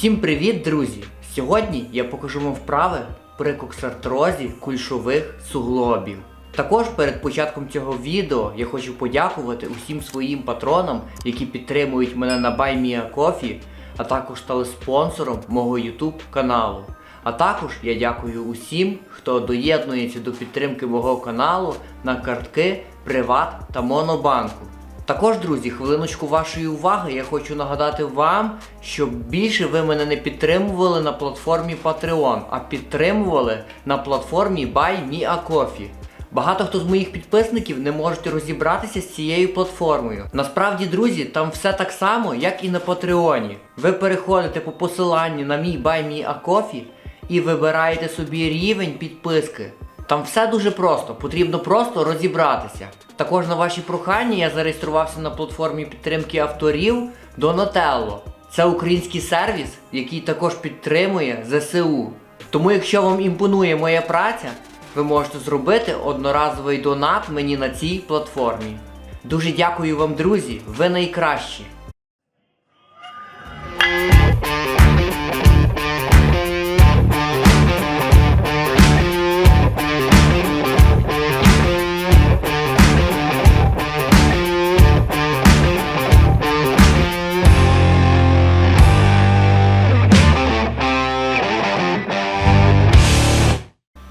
Всім привіт, друзі! Сьогодні я покажу вам вправи при коксартрозі кульшових суглобів. Також перед початком цього відео я хочу подякувати усім своїм патронам, які підтримують мене на BuyMeACoffee, а також стали спонсором мого YouTube каналу. А також я дякую усім, хто доєднується до підтримки мого каналу на картки Приват та Монобанку. Також, друзі, хвилиночку вашої уваги, я хочу нагадати вам, щоб більше ви мене не підтримували на платформі Patreon, а підтримували на платформі BuyMeACoffee. Багато хто з моїх підписників не можуть розібратися з цією платформою. Насправді, друзі, там все так само, як і на Патреоні. Ви переходите по посиланню на мій BuyMeACoffee і вибираєте собі рівень підписки. Там все дуже просто, потрібно просто розібратися. Також на ваші прохання я зареєструвався на платформі підтримки авторів Donatello. Це український сервіс, який також підтримує ЗСУ. Тому, якщо вам імпонує моя праця, ви можете зробити одноразовий донат мені на цій платформі. Дуже дякую вам, друзі, ви найкращі.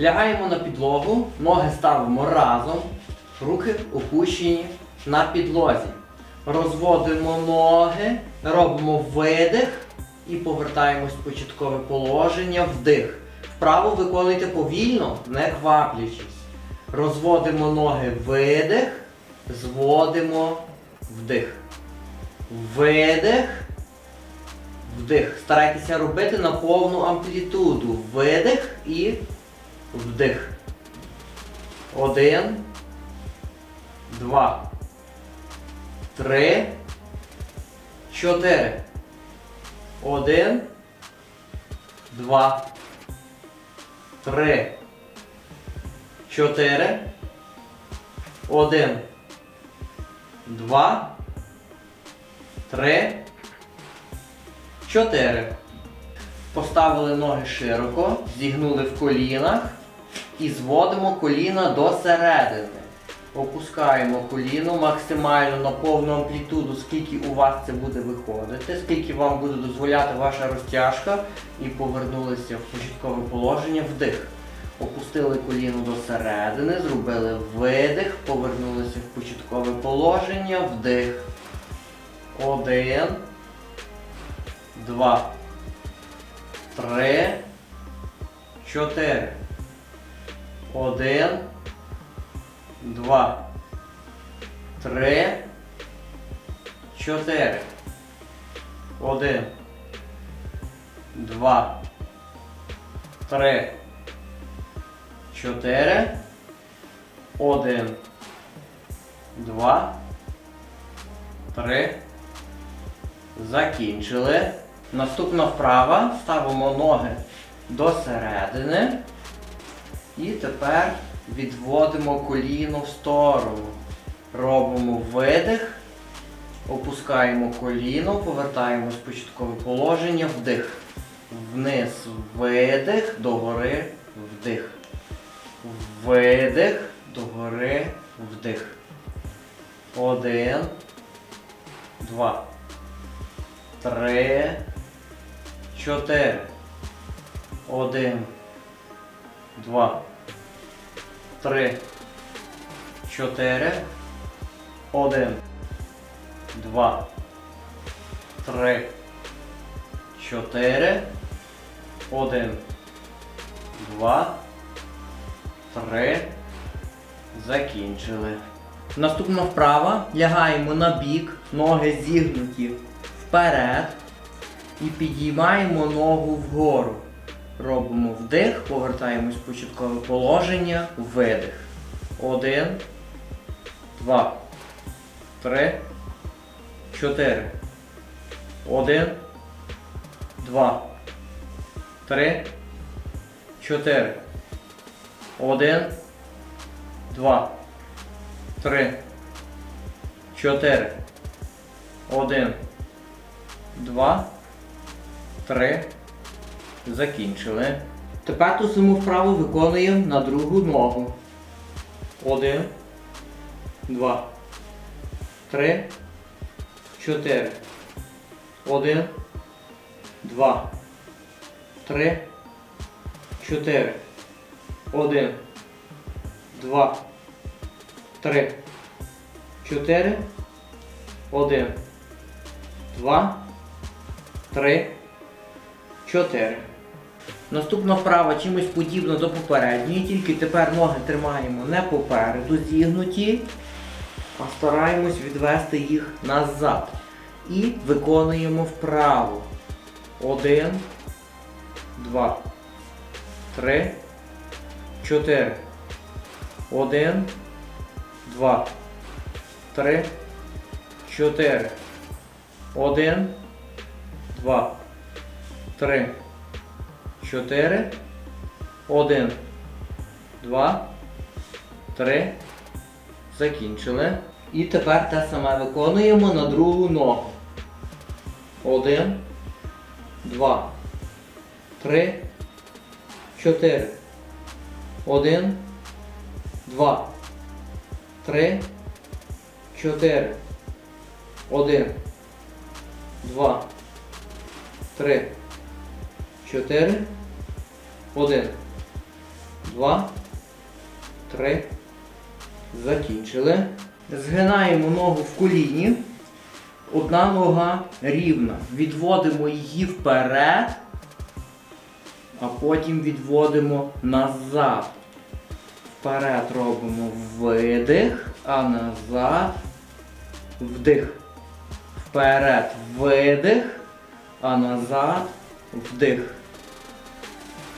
Лягаємо на підлогу, ноги ставимо разом, руки опущені на підлозі. Розводимо ноги, робимо видих і повертаємось в початкове положення, вдих. Вправо виконуйте повільно, не кваплячись. Розводимо ноги, видих, зводимо вдих. Видих. Вдих. Старайтеся робити на повну амплітуду. Видих і Вдих. Один. Два. Три. Чотири. Один. Два. Три. Чотири. Один. Два. Три. Чотири. Поставили ноги широко, зігнули в колінах і зводимо коліна до середини. Опускаємо коліно максимально на повну амплітуду, скільки у вас це буде виходити, скільки вам буде дозволяти ваша розтяжка, і повернулися в початкове положення вдих. Опустили коліно до середини, зробили видих, повернулися в початкове положення, вдих. Один. Два три, чотири. Один, два, три, чотири. Один, два, три, чотири. Один, два, три. Закінчили. Наступна вправа. Ставимо ноги до середини. І тепер відводимо коліно в сторону. Робимо видих. Опускаємо коліно, повертаємо в початкове положення, вдих. Вниз видих, догори, вдих. Видих, догори, вдих. Один. Два. Три. Чотири. Один. Два. Три. Чотири. Один. Два. Три. Чотири. Один. Два. Три. Закінчили. Наступна вправа. Лягаємо на бік, ноги зігнуті вперед. І підіймаємо ногу вгору. Робимо вдих, повертаємось в початкове положення, видих. Один, два, три, чотири. Один, два, три, чотири. Один, два, три, чотири. Один. Два три. Закінчили. Тепер ту саму вправу виконуємо на другу ногу. Один. Два. Три. Чотири. Один. Два. Три. Чотири. Один. Два. Три. Чотири. Один. Два. Три. Чотири. Наступна вправа чимось подібна до попередньої, тільки тепер ноги тримаємо не попереду зігнуті, а стараємось відвести їх назад. І виконуємо вправо. Один, два, три, чотири. Один, два, три, чотири. Один, два, три, чотири. Один, два, три. Закінчили. І тепер те саме виконуємо на другу ногу. Один, два, три, чотири. Один, два, три, чотири. Один, два, три, чотири. Один, два, три. Закінчили. Згинаємо ногу в коліні. Одна нога рівна. Відводимо її вперед, а потім відводимо назад. Вперед робимо видих, а назад вдих. Вперед видих, а назад вдих.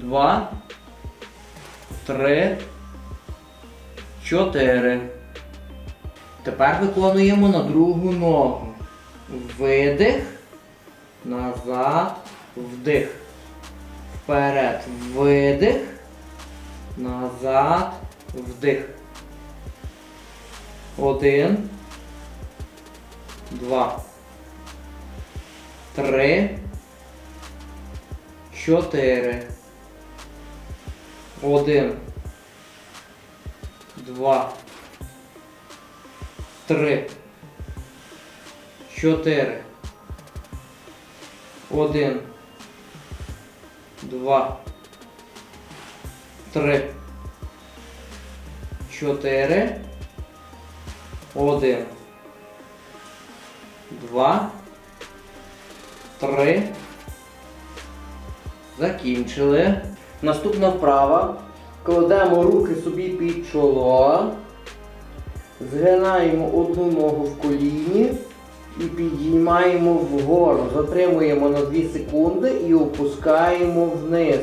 Два. Три. Чотири. Тепер виконуємо на другу ногу. Видих. Назад. Вдих. Вперед. Видих. Назад. Вдих. Один. Два. Три. Чотири. Один. Два. Три. Чотири. Один. Два. Три. Чотири. Один. Два. Три. Закінчили. Наступна вправа. Кладемо руки собі під чоло. Згинаємо одну ногу в коліні і підіймаємо вгору. Затримуємо на 2 секунди і опускаємо вниз.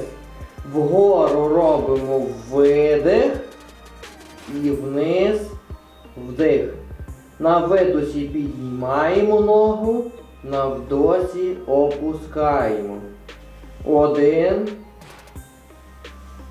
Вгору робимо видих і вниз вдих. На видосі підіймаємо ногу, на вдосі опускаємо. Один.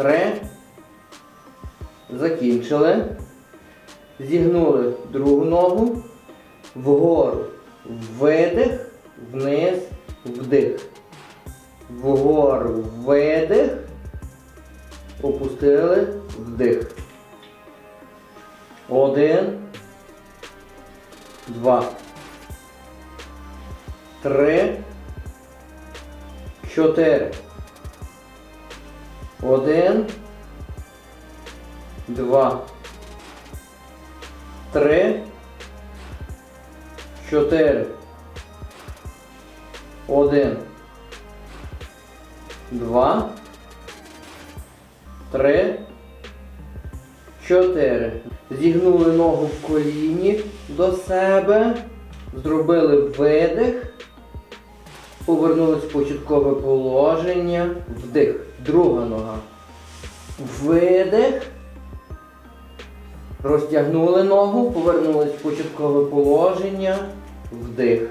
Три. Закінчили. Зігнули другу ногу. Вгору. Видих. Вниз. Вдих. Вгору. Видих. Опустили. Вдих. Один. Два. три, чотири. Один, два, три, чотири. Один, два, три, чотири. Зігнули ногу в коліні до себе, зробили видих, повернулись в початкове положення, вдих. Друга нога. Видих. Розтягнули ногу, повернулись в початкове положення, вдих.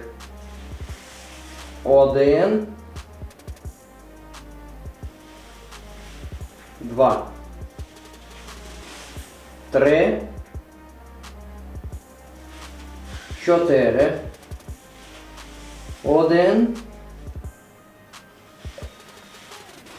Один. Два. Три. Чотири. Один.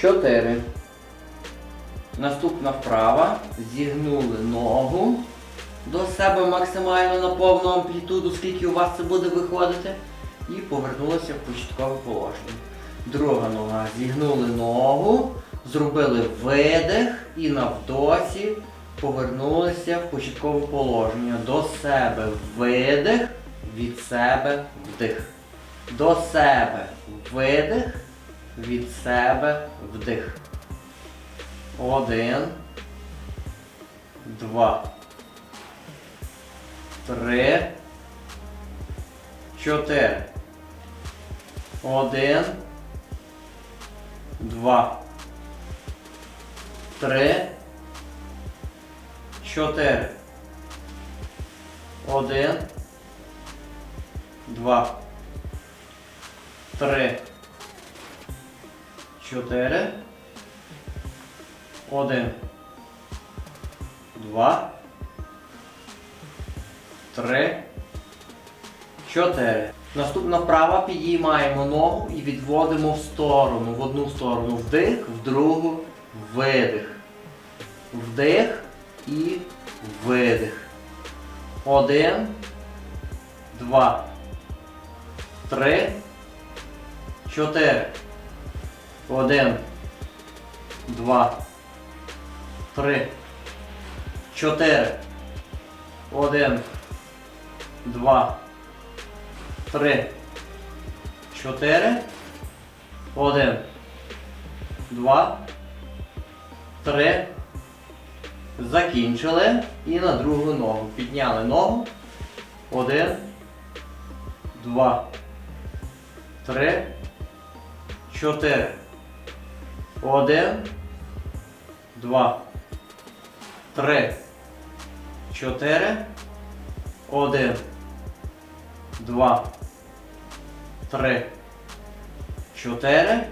Чотири. Наступна вправа. Зігнули ногу до себе максимально на повну амплітуду, скільки у вас це буде виходити. І повернулися в початкове положення. Друга нога. Зігнули ногу, зробили видих і на вдосі повернулися в початкове положення. До себе видих, від себе вдих. До себе видих, від себе вдих. Один. Два. Три. Чотири. Один. Два. Три. Чотири. Один. Два. Три. Чотири. Один. Два. Три. Чотири. Наступна вправа підіймаємо ногу і відводимо в сторону. В одну сторону вдих, в другу видих. Вдих і видих. Один. Два. Три. Чотири. Один. Два. Три. Чотири. Один. Два. Три. Чотири. Один. Два. Три. Закінчили. І на другу ногу. Підняли ногу. Один. Два. Три. Чотири. Один. Два. Три. Чотири. Один. Два. Три. Чотири.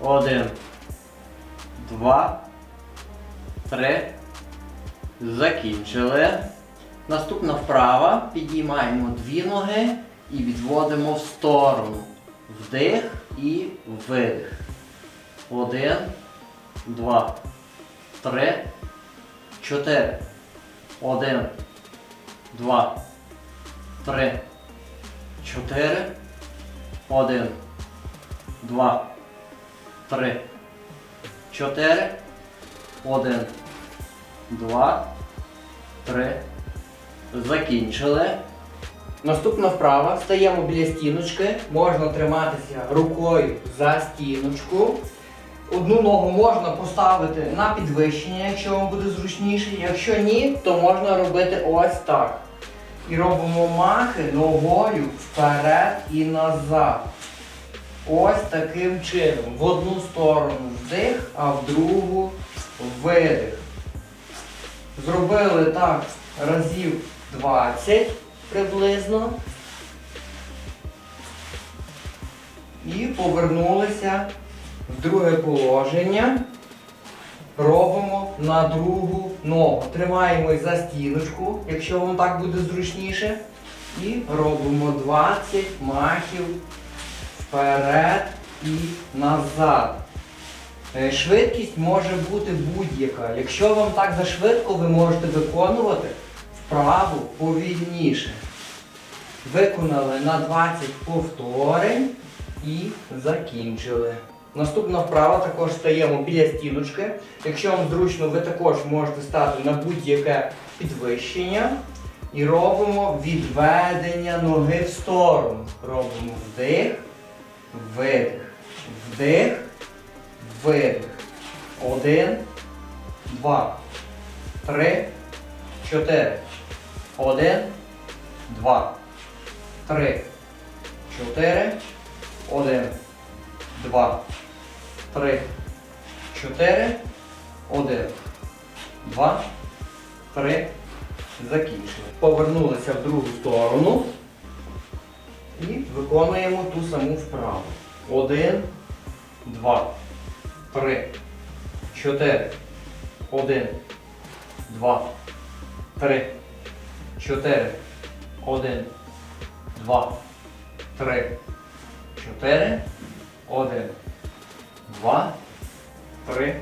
Один. Два. Три. Закінчили. Наступна вправа. Підіймаємо дві ноги і відводимо в сторону. Вдих і видих. Один. Два. Три. Чотири. Один. Два. Три. Чотири. Один. Два. Три. Чотири. Один. Два. Три. Закінчили. Наступна вправа. Стаємо біля стіночки. Можна триматися рукою за стіночку. Одну ногу можна поставити на підвищення, якщо вам буде зручніше. Якщо ні, то можна робити ось так. І робимо махи ногою вперед і назад. Ось таким чином. В одну сторону вдих, а в другу видих. Зробили так разів 20 приблизно. І повернулися друге положення. Робимо на другу ногу. Тримаємось за стіночку, якщо вам так буде зручніше. І робимо 20 махів вперед і назад. Е, Швидкість може бути будь-яка. Якщо вам так зашвидко, ви можете виконувати вправу повільніше. Виконали на 20 повторень і закінчили. Наступна вправа також стаємо біля стіночки. Якщо вам зручно, ви також можете стати на будь-яке підвищення. І робимо відведення ноги в сторону. Робимо вдих, видих, вдих, видих. Один, два, три, чотири. Один, два, три, чотири, один, два, три, чотири, один, два, три. Закінчили. Повернулися в другу сторону і виконуємо ту саму вправу. Один, два, три, чотири. Один, два, три, чотири. Один, два, три, чотири. Один, два, три,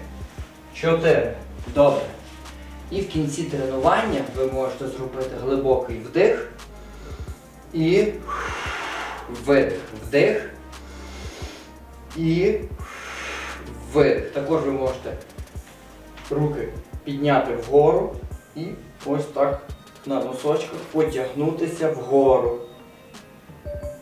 чотири. Добре. І в кінці тренування ви можете зробити глибокий вдих і видих. Вдих і видих. Також ви можете руки підняти вгору і ось так на носочках потягнутися вгору.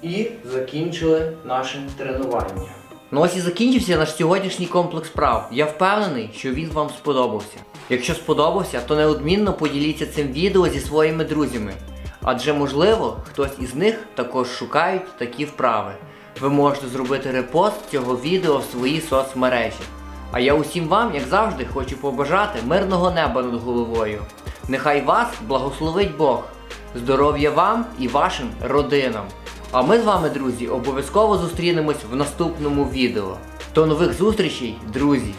І закінчили наше тренування. Ну ось і закінчився наш сьогоднішній комплекс прав. Я впевнений, що він вам сподобався. Якщо сподобався, то неодмінно поділіться цим відео зі своїми друзями. Адже можливо, хтось із них також шукають такі вправи. Ви можете зробити репост цього відео в своїй соцмережі. А я усім вам, як завжди, хочу побажати мирного неба над головою. Нехай вас благословить Бог, здоров'я вам і вашим родинам. А ми з вами, друзі, обов'язково зустрінемось в наступному відео. До нових зустрічей, друзі!